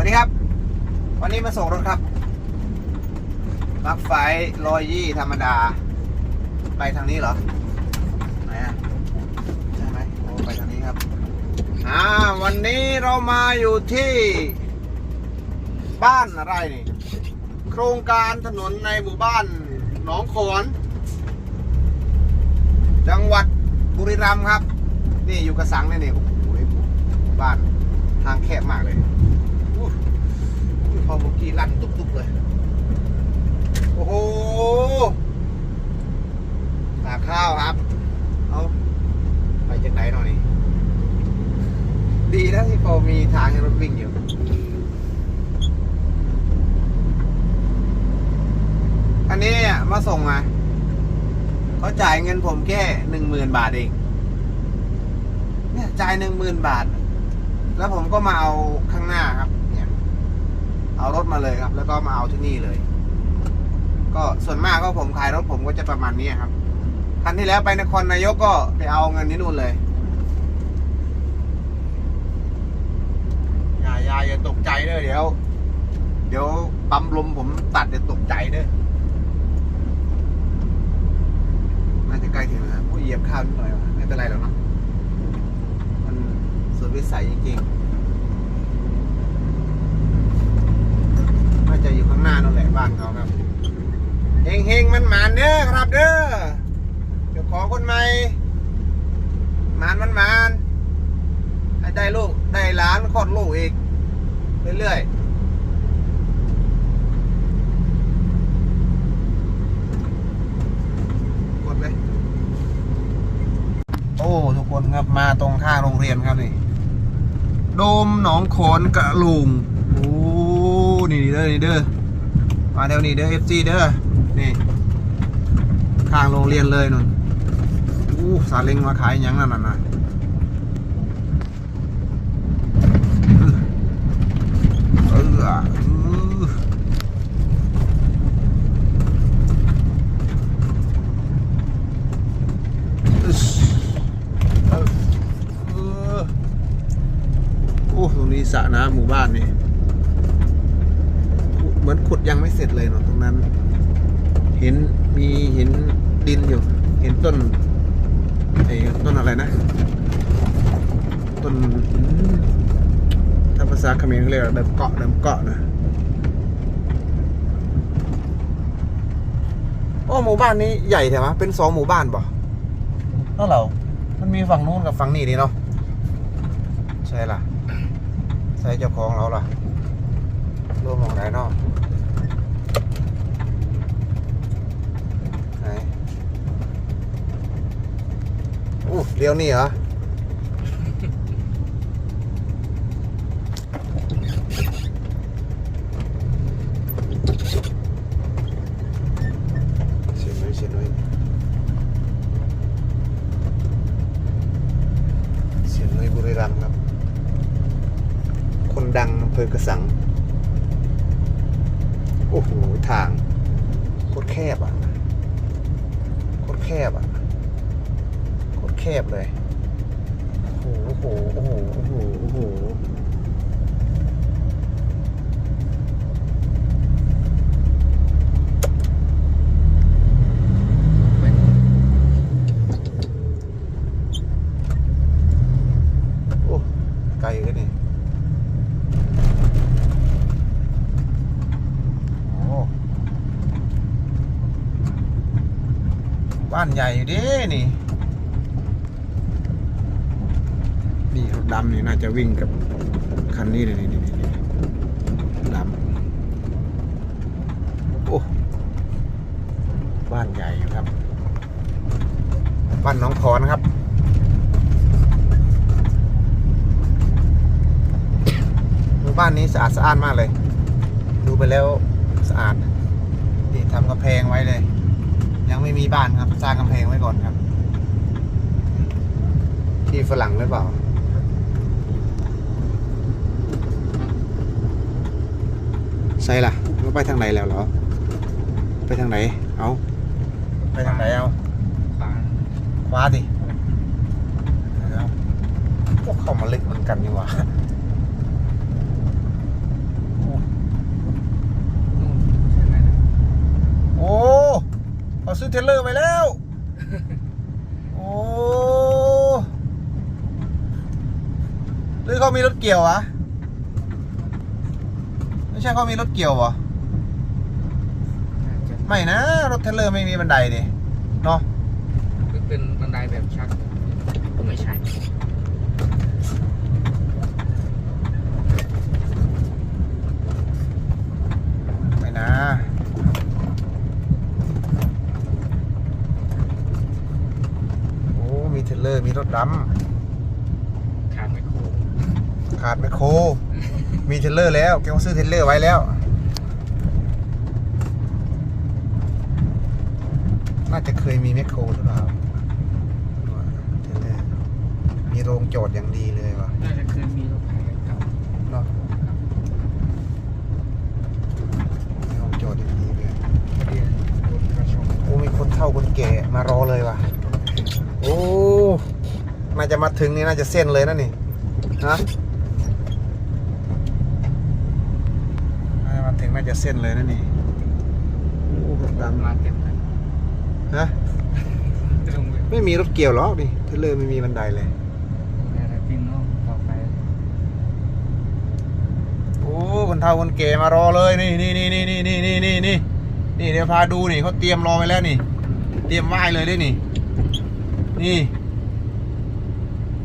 วัสดีครับ วันนี้มาส่งรถครับมักไฟรอยยี่ธรรมดา ไปทางนี้เหรอไหนอะใช่ไหมโอ้ไปทางนี้ครับอ่าวันนี้เรามาอยู่ที่บ้านอะไรนี่ โครงการถนนในหมู่บ้านหนองขอนจังหวัดบุรีรัมย์ครับ นี่อยู่กระสังนี่นี่โอ้โหบ้านทางแคบมากเลย พอเมื่อกี้ลั่นตุ๊บๆเลย โอ้โหตาข้าวครับ เอาไปจากไหนหน่อยนี่ดีนะที่พอมีทางให้รถวิ่งอยู่อันนี้มาส่งมาเขาจ่ายเงินผมแค่หนึ่งหมื่นบาทเอง เนี่ยจ่ายหนึ่งหมื่นบาท แล้วผมก็มาเอาข้างหน้าครับ เอารถมาเลยครับ แล้วก็มาเอาที่นี่เลย ก็ส่วนมากก็ผมขายรถผมก็จะประมาณนี้ครับคันที่แล้วไปนครนายกก็ไปเอาเงินที่นู่นเลยอย่าอย่าอย่าตกใจเด้อเดี๋ยว เดี๋ยวปั๊มลมผมตัดจะตกใจเด้อน่าจะใกล้ถึงแล้วเหยียบข้าวนิดหน่อยวะไม่เป็นไรหรอกเนาะมันสุดวิสัยจริงๆน่าจะอยู่ข้างหน้านั่นแหละบ้านเขาครับเฮงเฮงมันหมานเด้อครับเด้อเจ้าของคนใหม่หมานมันหมานให้ได้ลูกได้หลานคลอดลูกอีก เรื่อยๆกดเลยโอ้ทุกคนครับมาตรงข้างโรงเรียนครับนี่โดมหนองขอนกระลุงโอ้นี่เด้อนี่เด้อ มาเดี๋ยวนี้เด้อเอฟซีเด้อนี่ข้างโรงเรียนเลยนุ่นอู้ซาเล้งมาขายยังนั่นน่ะนะเออเออเอออึ๊สเออเอโอ้ตรงนี้สระน้ำหมู่บ้านนี่ ดยังไม่เสร็จเลยเนาะตรงนั้น เห็นมีเห็นดินอยู่ เห็นต้นไอ้ต้นอะไรนะ ต้นถ้าภาษาเขมรเขาเรียกเดิมเกาะเดิมเกาะนะโอ้หมู่บ้านนี้ใหญ่แถวะเป็นสองหมู่บ้านป่ะนั่นเหรอมันมีฝั่งนู้นกับฝั่งนี้นี่เนาะใช่ล่ะใช่เจ้าของเราล่ะร่วมมองไหนเนาะ อู้เลี้ยวนี่เหรอ เสียนไว้เสียนไว้เสียงในบุรีรัมย์ครับ คนดังอำเภอกระสัง โอ้โห ทางโคตรแคบอะโคตร แคบอะโคตรแคบเลยโอ้โหโอ้โหโอ้โหโอ้โหโอ้ไกลกันนี่โอ้ บ้านใหญ่อยู่ดินี่ นี่รถดำนี่น่าจะวิ่งกับคันนี้เลยนี่นี่นี่ดำโอ้บ้านใหญ่อยู่ครับ บ้านน้องขอนครับบ้านนี้สะอาดสะอ้านมากเลย ดูไปแล้วสะอาดนี่ทำกำแพงไว้เลย ยังไม่มีบ้านครับสร้างกำแพงไว้ก่อนครับ ที่ฝรั่งหรือเปล่าใช่ล่ะแล้วไปทางไหนแล้วเหรอ ไปทางไหน เอาไปทางไหนเอาขวาขวาดิเอาพวกเข้ามาลึกเหมือนกันนี่หว่า ซื้อเทรลเลอร์ไปแล้ว โอ้หรือเขามีรถเกี่ยววะไม่ใช่เขามีรถเกี่ยวเหรอน่าจะไม่นะ รถเทรลเลอร์ไม่มีบันไดดิเนาะ เป็นบันไดแบบชักก็ไม่ใช่ ไม่นะ โอ้ มีเทรลเล อร์มีรถดขาดไม่โค้งำขาดแมคโคร มีเทรลเลอร์แล้ว แกก็ซื้อเทรลเลอร์ไว้แล้ว น่าจะเคยมีแมคโครหรือเปล่าเทรลเลอร์มีโรงจอดอย่างดีเลยว่ะน่าจะเคยมีรถไถเก่าเนาะมีโรงจอดอย่างดีเลยทะเบียนรถกระชง โอ้มีคนเฒ่าคนแก่มารอเลยว่ะ โอ้ น่าจะมาถึงนี่น่าจะเส้นเลยนะนี่ฮะน่าจะมาถึงน่าจะเส้นเลยนะนี่โอ้รถดมาเต็มเลยำฮะตรงเลยไม่มีรถเกี่ยวหรอกนี่เทรลเลอร์ไม่มีบันไดเลยอะไรพิมพ์เนาะต่อไปโอ้คนเฒ่าคนแก่มารอเลยนี่นี่นี่นี่นี่นี่นี่นี่นี่นี่เดี๋ยวพาดูนี่เขาเตรียมรอไว้แล้วนี่ เตรียมไหว้เลยด้วยนี่ นี่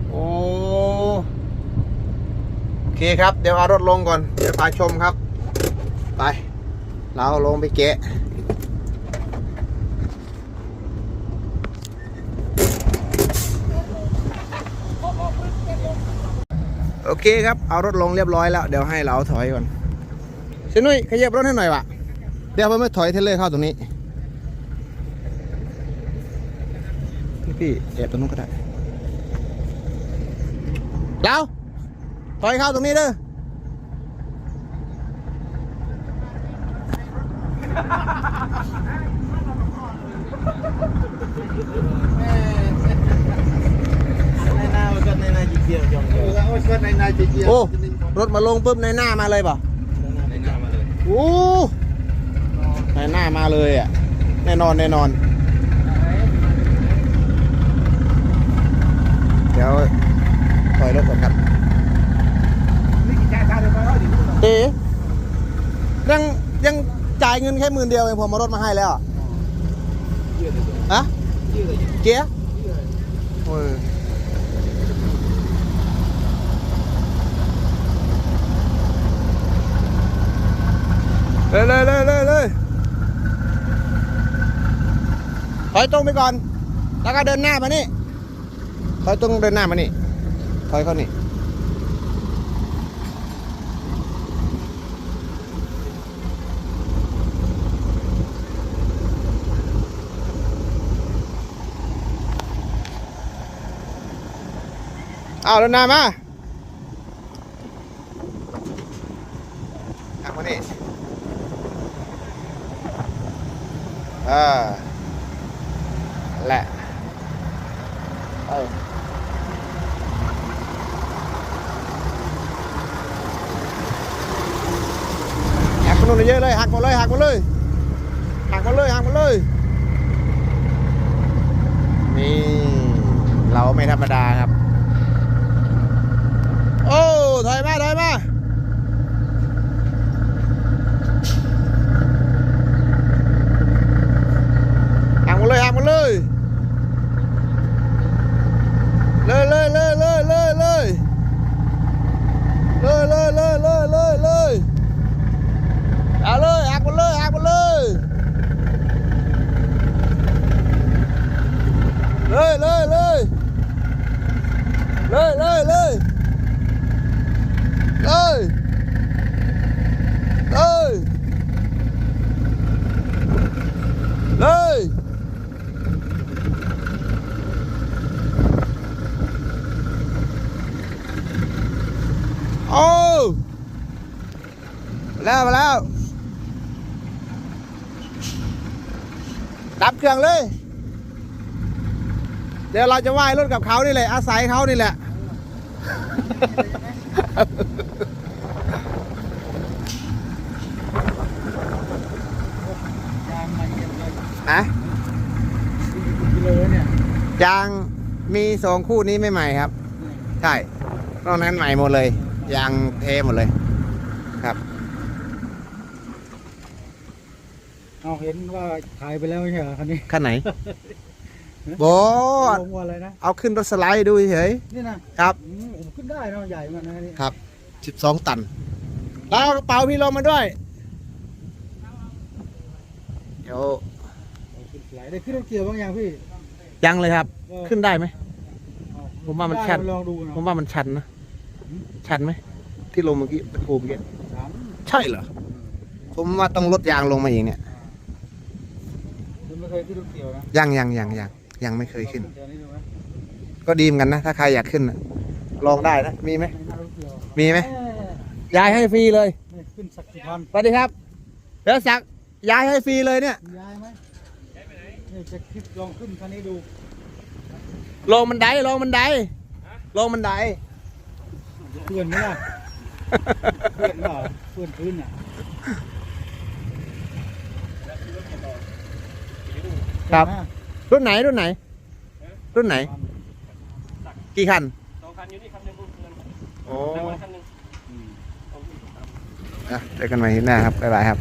โอ้โอ เคครับ เดี๋ยวเอารถลงก่อน เดี๋ยวพาชมครับ ไป เราลงไปแกะโอเคครับ เอารถลงเรียบร้อยแล้ว เดี๋ยวให้เราถอยก่อนเชนุ้ยขยับรถให้หน่อยวะเดี๋ยวผมไม่ถอยเทเลอร์เข้าตรงนี้ พี่พี่แอบตรงนู้นก็ได้เรา ถอยเข้าตรงนี้เด้อโอ้รถมาลงปุ๊บในหน้ามาเลยป่ะในหน้ามาเลยโอ้ในหน้ามาเลยอะแน่นอนแน่นอน เดี๋ยวถอยรถก่อนครับ เอ๋ยังยังจ่ายเงินแค่หมื่นเดียวเองผมมารถมาให้แล้วอะฮะเกียร์โอ้ยเลยเลยเลยเลยเลยถอยตรงไปก่อน แล้วก็เดินหน้ามานี่ถอยตรงเดินหน้ามานี่ถอยเข้านี่ เอาเดินหน้ามาอะมานี่อ่าแหละเออหักมันลงเยอะเลยหักหมดเลยหักหมดเลยหักหมดเลยหักหมดเลยนี่เราไม่ธรรมดาครับโอ้ถอยมาถอยมาหักหมดเลยหักหมดเลยเลยเลยเลยเแล้ว ดับเครื่องเลย เดี๋ยวเราจะว่ายรถกับเขานี่แหละ อาศัยเขานี่แหละยางมาเย็นเลยนะยางมีสองคู่นี้ไม่ใหม่ครับ ใช่นอกนั้นใหม่หมดเลย ยางเทหมดเลย ครับ เอาเห็นว่าขายไปแล้วไม่ใช่เหรอคันนี้ขั้นไหนโบลงว่าอะไรนะเอาขึ้นรถสไลด์ดูเฉยนี่นะครับอืมผมขึ้นได้นะใหญ่มากนะนี่ครับสิบสองตัน แล้วเอากระเป๋าพี่ลงมาด้วยเดี๋ยวเอาขึ้นไหลได้ขึ้นรถเกี่ยวบางอย่างพี่ยังเลยครับเออขึ้นได้ไหมเอผมว่ามันได้ชัดลองดูนะผมว่ามันชันนะชันไหมที่ลงเมื่อกี้ตะโกเมื่อกี้ถามใช่เหรอผมว่าต้องลดยางลงมาอีกเนี่ยคุณไม่ เคยขึ้นรถเกี่ยวนะยังยังยังยังยังไม่เคยขึ้น เดี๋ยวนี้ดูไหมก็ดีเหมือนกันนะ ถ้าใครอยากขึ้นน่ะลองได้นะ มีไหมไม่น่ารถเกี่ยวมีไหมเอ้ยยายให้ฟรีเลยนี่ขึ้นสักสิพันสวัสดีครับเดี๋ยวสักยายให้ฟรีเลยเนี่ยย้ายไหมนี่จะคลิปลองขึ้นคันนี้ดูลงบันไดลงบันไดลงบันได เพื่อนไหมล่ะ เพื่อนเปล่าเพื่อนพื้นอะ ครับใช่ไหมรุ่นไหนรุ่นไหน รุ่นไหน กี่คันสองคันอยู่นี่คันหนึงเงินโอ้แล้วคันหนึงอืมเจอกันใหม่ที่หน้าครับบ๊ายบายครับ